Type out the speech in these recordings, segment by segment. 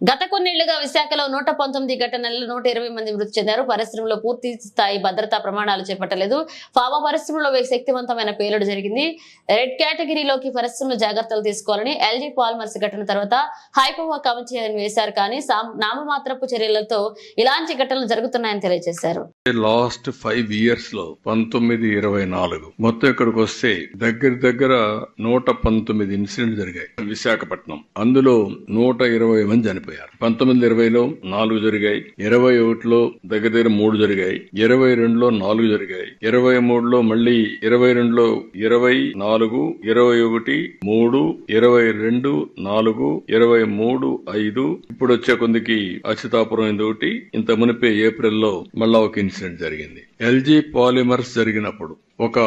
గత కొన్నేళ్ళుగా విశాఖలో నూట పంతొమ్మిది ఘటనల్లో నూట ఇరవై మంది మృతి చెందారు. పరిశ్రమలో పూర్తి స్థాయి భద్రతా ప్రమాణాలు చేపట్టలేదు. ఫామా పరిశ్రమలో శక్తివంతమైన పేలుడు జరిగింది. రెడ్ కేటగిరీలోకి పరిశ్రమలు జాగ్రత్తలు తీసుకోవాలని ఎల్జీ పాల్మర్స్ ఘటన తర్వాత హైపోవా కమిటీ అని వేశారు కానీ నామమాత్రపు చర్యలతో ఇలాంటి ఘటనలు జరుగుతున్నాయని తెలియజేశారు. లాస్ట్ ఫైవ్ ఇయర్స్లో పంతొమ్మిది ఇరవై నాలుగు మొత్తం ఇక్కడికి వస్తే దగ్గర దగ్గర నూట పంతొమ్మిది ఇన్సిడెంట్ జరిగాయి విశాఖపట్నం. అందులో నూట ఇరవై మంది చనిపోయారు. పంతొమ్మిది ఇరవైలో నాలుగు జరిగాయి. ఇరవై ఒకటిలో దగ్గర దగ్గర మూడు జరిగాయి. ఇరవై రెండులో నాలుగు జరిగాయి. ఇరవై మూడులో మళ్ళీ ఇరవై రెండులో ఇరవై నాలుగు ఇరవై ఒకటి మూడు ఇరవై రెండు నాలుగు ఇరవై మూడు ఐదు. ఇప్పుడు వచ్చే కొందికి అచ్యుతాపురం ఇందొకటి ఒకటి. ఇంత మునిపే ఏప్రిల్లో మళ్ళా ఒక ఇన్సిడెంట్ జరిగింది. ఎల్జీ పాలిమర్స్ జరిగినప్పుడు ఒక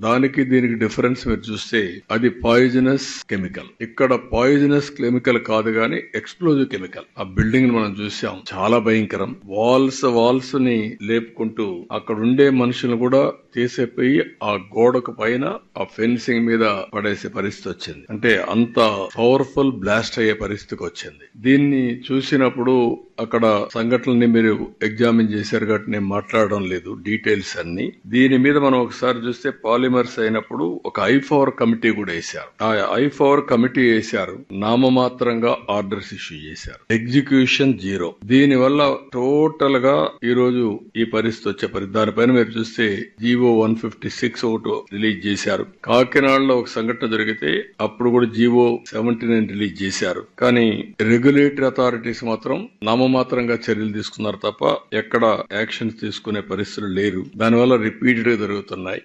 దానికి దీనికి డిఫరెన్స్ మీరు చూస్తే అది పాయిజనస్ కెమికల్ ఇక్కడ పాయిజనస్ కెమికల్ కాదు గాని ఎక్స్ప్లోజివ్ కెమికల్ ఆ బిల్డింగ్ మనం చూసాం. చాలా భయంకరం. వాల్స్ వాల్స్ని లేపుకుంటూ అక్కడ ఉండే మనుషులు కూడా తీసేపోయి ఆ గోడకు పైన ఆ ఫెన్సింగ్ మీద పడేసే పరిస్థితి వచ్చింది. అంటే అంత పవర్ఫుల్ బ్లాస్ట్ అయ్యే పరిస్థితికి వచ్చింది. దీన్ని చూసినప్పుడు అక్కడ సంఘటనల్ని మీరు ఎగ్జామిన్ చేశారు కాబట్టి నేను మాట్లాడడం లేదు డీటెయిల్స్ అన్ని. దీని మీద మనం ఒకసారి చూస్తే పాలిమర్స్ అయినప్పుడు ఒక ఐఫవర్ కమిటీ కూడా వేశారు. ఆ ఐఫవర్ కమిటీ వేశారు నామమాత్రంగా ఆర్డర్స్ ఇష్యూ చేశారు. Execution zero. దీని వల్ల టోటల్గా ఈ రోజు ఈ పరిస్థితి వచ్చే పరి దానిపైన మీరు చూస్తే జీవో వన్ ఫిఫ్టీ సిక్స్ ఒకటి రిలీజ్ చేశారు. కాకినాడలో ఒక సంఘటన జరిగితే అప్పుడు కూడా జీవో సెవెంటీ నైన్ రిలీజ్ చేశారు. కానీ రెగ్యులేటరీ అథారిటీస్ మాత్రం నామమాత్రంగా చర్యలు తీసుకున్నారు తప్ప ఎక్కడ యాక్షన్స్ తీసుకునే పరిస్థితులు లేరు. దానివల్ల రిపీటెడ్గా జరుగుతున్నాయి.